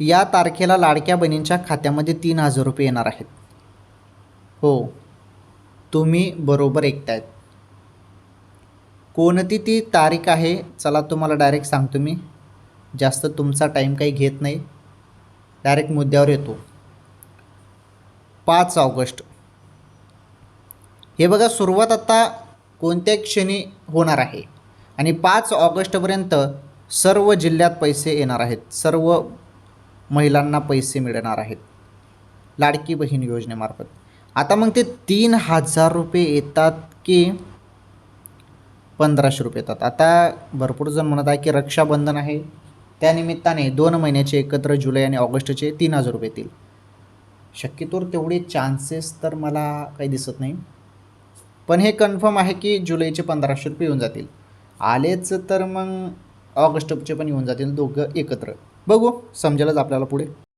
या तारखेला लाडक्या बहिणींच्या खात्यामध्ये तीन हजार रुपये येणार आहेत. हो. तुम्ही बरोबर ऐकतायत. कोणती ती तारीख आहे? चला तुम्हाला डायरेक्ट सांगतो मी. जास्त तुमचा टाईम काही घेत नाही. डायरेक्ट मुद्द्यावर येतो. पाच ऑगस्ट. हे बघा सुरुवात आता कोणत्या क्षणी होणार आहे? आणि पाच ऑगस्टपर्यंत सर्व जिल्ह्यात पैसे येणार आहेत. सर्व महिलांना पैसे मिळणार आहेत. लाडकी बहीण योजनेमार्फत. आता मग ते तीन हजार रुपये येतात की पंधराशे रुपये येतात. आता भरपूर जण म्हणत आहे की रक्षाबंधन आहे. त्यानिमित्ताने दोन महिन्याचे एकत्र जुलै आणि ऑगस्टचे तीन हजार रुपये येतील. शक्यतोवर तेवढे चान्सेस तर मला काही दिसत नाही. पण हे कन्फर्म आहे की जुलैचे पंधराशे रुपये येऊन जातील. आलेच तर मग ऑगस्टचे पण येऊन जातील दोघं एकत्र. बघू समजेलच आपल्याला पुढे.